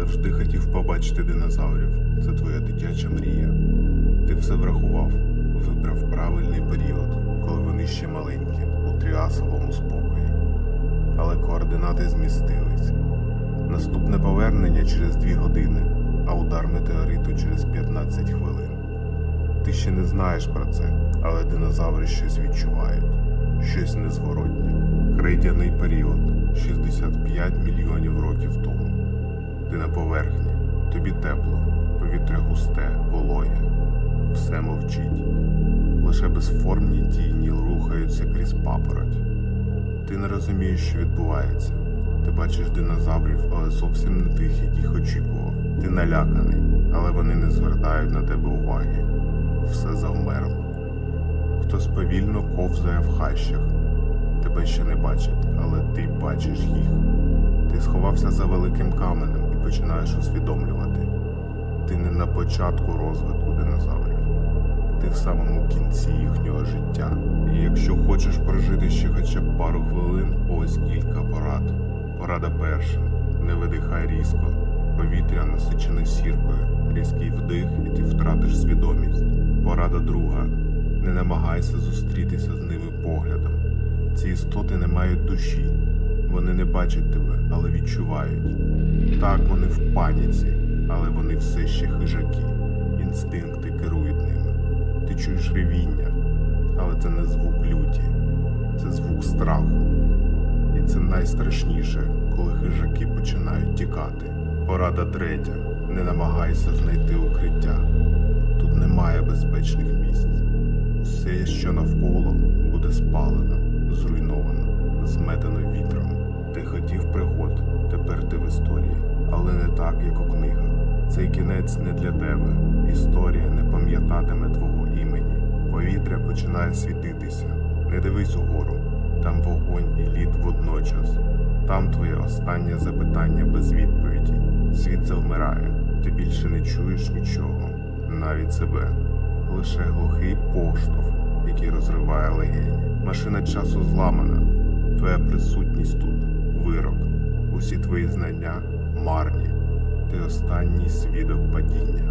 завжди хотів побачити динозаврів. Це твоя дитяча мрія. Ти все врахував, вибрав правильний період, коли вони ще маленькі, у тріасовому спокої. Але координати змістились. Наступне повернення через дві години, а удар метеориту через 15 хвилин. Ти ще не знаєш про це, але динозаври щось відчувають, щось незворотнє. Крейдяний період 65 мільйонів років тому. Поверхні, тобі тепло, повітря густе, вологе, все мовчить. Лише безформні тіні рухаються крізь папороть. Ти не розумієш, що відбувається. Ти бачиш динозаврів, але зовсім не тих, яких очікував. Ти наляканий, але вони не звертають на тебе уваги. Все завмерло. Хтось повільно ковзає в хащах. Тебе ще не бачать, але ти бачиш їх. Ти сховався за великим каменем і починаєш усвідомлювати. Ти не на початку розвитку динозаврів. Ти в самому кінці їхнього життя. І якщо хочеш прожити ще хоча б пару хвилин, ось кілька порад. Порада перша. Не видихай різко. Повітря насичене сіркою, різкий вдих, і ти втратиш свідомість. Порада друга. Не намагайся зустрітися з ними поглядом. Ці істоти не мають душі. Вони не бачать тебе, але відчувають. Так, вони в паніці, але вони все ще хижаки. Інстинкти керують ними. Ти чуєш ревіння, але це не звук люті, це звук страху. І це найстрашніше, коли хижаки починають тікати. Порада третя. Не намагайся знайти укриття. Тут немає безпечних місць. Все, що навколо, буде спалено, зруйновано, зметено вітром. Ти хотів пригод, тепер ти в історії, але не так, як у книгах. Цей кінець не для тебе. Історія не пам'ятатиме твого імені. Повітря починає світитися. Не дивись угору. Там вогонь і лід водночас. Там твоє останнє запитання без відповіді. Світ завмирає. Ти більше не чуєш нічого, навіть себе. Лише глухий поштовх, який розриває легені. Машина часу зламана. Твоя присутність тут вирок. Усі твої знання марні. Ти останній свідок падіння.